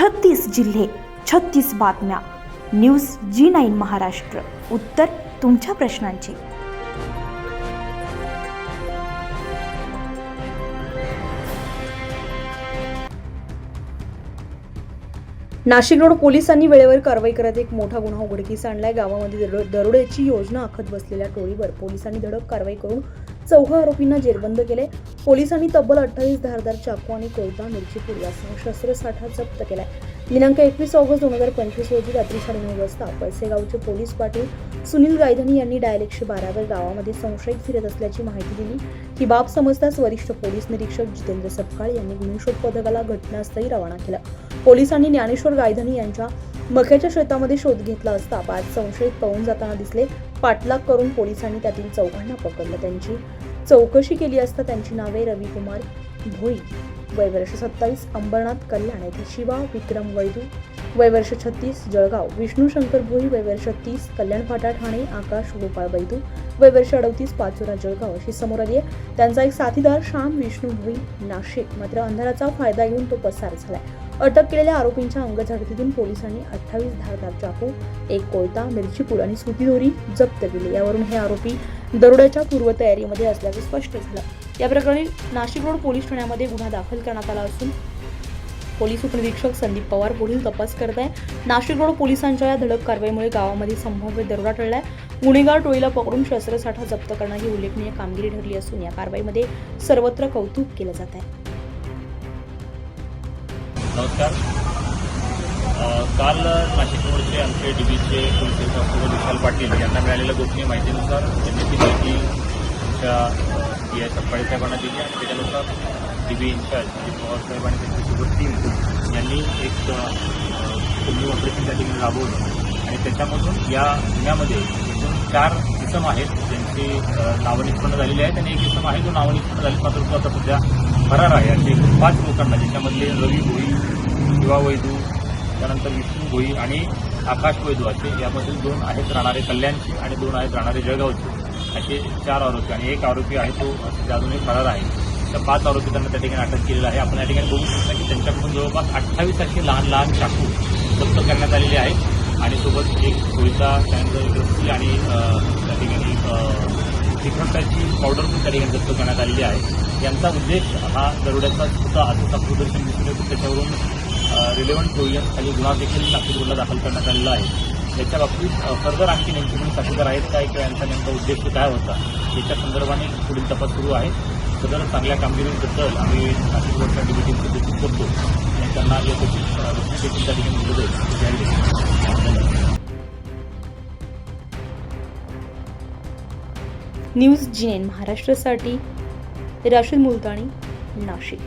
छत्तीस जिल्हे छत्तीस बातम्या. News G nine Maharashtra. उत्तर तुमच्या प्रश्नांची. नाशिक रोड पोलिसांनी वेळेवर कारवाई करत एक मोठा गुन्हा उघडकीस आणलाय. गावामध्ये दरोड्याची योजना आखत बसलेल्या टोळीवर पोलिसांनी धडक कारवाई करून चौघा आरोपींना जेरबंद केले. पोलिसांनी तब्बल अठ्ठावीस धारदार चाकू आणि कोयता मिरची यासह शस्त्रसाठा जप्त केलाय. दिनांक एकवीस ऑगस्ट दोन हजार पंचवीस रोजी रात्री साडेनऊ वाजता पळसेगावचे पोलीस पाटील सुनील गायधनी यांनी डायल एकशे बारावर गावामध्ये संशयित फिरत असल्याची माहिती दिली. ही बाब समजताच वरिष्ठ पोलीस निरीक्षक जितेंद्र सपकाळ यांनी गुन्हे पथकाला घटनास्थळी रवाना केलं. पोलिसांनी ज्ञानेश्वर गायधनी यांच्या मक्याच्या शेतामध्ये शोध घेतला असता पाच संशयित पळून जाताना दिसले. पाठलाग करून पोलिसांनी त्यातील चौघांना पकडलं. त्यांची चौकशी केली असता त्यांची नावे रविकुमार भोई वयवर्ष सत्तावीस अंबरनाथ कल्याण येथे शिवा विक्रम वैदू वयवर्ष छत्तीस जळगाव विष्णू शंकर भोई वयवर्ष तीस कल्याण फाटा ठाणे आकाश गोपाळ वैदू वय वर्ष अडतीस पाचोरा जळगाव अशी समोर आली आहे. त्यांचा एक साथीदार श्याम विष्णू भोई नाशिक. मात्र अंधाराचा फायदा घेऊन तो पसार झालाय. अटक केलेल्या आरोपींच्या अंगझाडतीतून पोलिसांनी अठ्ठावीस धारदार चाकू एक कोयता मिरचीपूड आणि सुती दोरी जप्त केली. यावरून हे आरोपी दरोड्याच्या पूर्वतयारीमध्ये असल्याचं स्पष्ट झालं. या प्रकरणी नाशिक रोड पोलीस ठाण्यामध्ये गुन्हा दाखल करण्यात आला असून पोलीस उपनिरीक्षक संदीप पवार पुढील तपास करत आहे. नाशिक रोड पोलिसांच्या या धडक कारवाईमुळे गावामध्ये संभाव्य दरोडा टळलाय. गुन्हेगार टोळीला पकडून शस्त्रसाठा जप्त करणं ही उल्लेखनीय कामगिरी ठरली असून या कारवाईमध्ये सर्वत्र कौतुक केलं जात आहे. नमस्कार. काल नाशिक रोडचे आमचे डीबीचे पोलीस कॉन्स्टेबल विशाल पाटील यांना मिळालेल्या गोपनीय माहितीनुसार त्यांनी ती माहिती आमच्या पी आय सप्पाळे साहेबांना दिली आणि त्याच्यानुसार डीबी इन्चार्ज अजित आणि त्यांच्यासोबत टीम यांनी एक कुंभी ऑपरेशन त्या ठिकाणी राबवलं. आणि त्याच्यामधून या गुन्ह्यामध्ये एकूण चार इसम आहेत ज्यांची अ, नावं निष्पन्न झालेली आहेत. आणि एक इसम आहे जो नावं निष्पन्न मात्र तो आता सध्या फरार आहे. असे पाच लोकांना ज्याच्यामधले रवी भोई शिवा वैदू त्यानंतर विष्णू भोई आणि आकाश वैदू असे यामधील दोन आहेत राहणारे कल्याणचे आणि दोन आहेत राहणारे जळगावचे. असे चार आरोपी आणि एक आरोपी आहे तो अजूनही फरार आहे. त्या पाच आरोपितांना त्या ठिकाणी अटक केलेलं आहे. आपण या ठिकाणी बघू शकता की त्यांच्याकडून जवळपास अठ्ठावीस असे लहान लहान चाकू जप्त करण्यात आलेले आहेत आणि सोबत एक कोयता त्यानंतर एक रस्सी आणि त्या ठिकाणी श्रीखंडाची पावडर पण त्या ठिकाणी जप्त करण्यात आलेली आहे. यांचा उद्देश हा दरोड्याचा होता असं प्रदर्शन दिसून येतो. त्याच्यावरून रिलेव्हंट प्रोविजन खाली गुन्हा देखील नागपूर दाखल करण्यात आलेला आहे. याच्या बाबतीत फर्दर आणखी नेमकी कोणी साथीदार आहेत काय किंवा यांचा नेमका उद्देश काय होता? याच्या संदर्भाने पुढील तपास सुरू आहे. सदर चांगल्या कामगिरीबद्दल आम्ही नाशिक रोडच्या डिबिटीचं देखील करतो. आणि त्यांना यासाठी देखील त्या ठिकाणी दिलं न्यूज जी महाराष्ट्रासाठी राशीद मुलताणी नाशिक.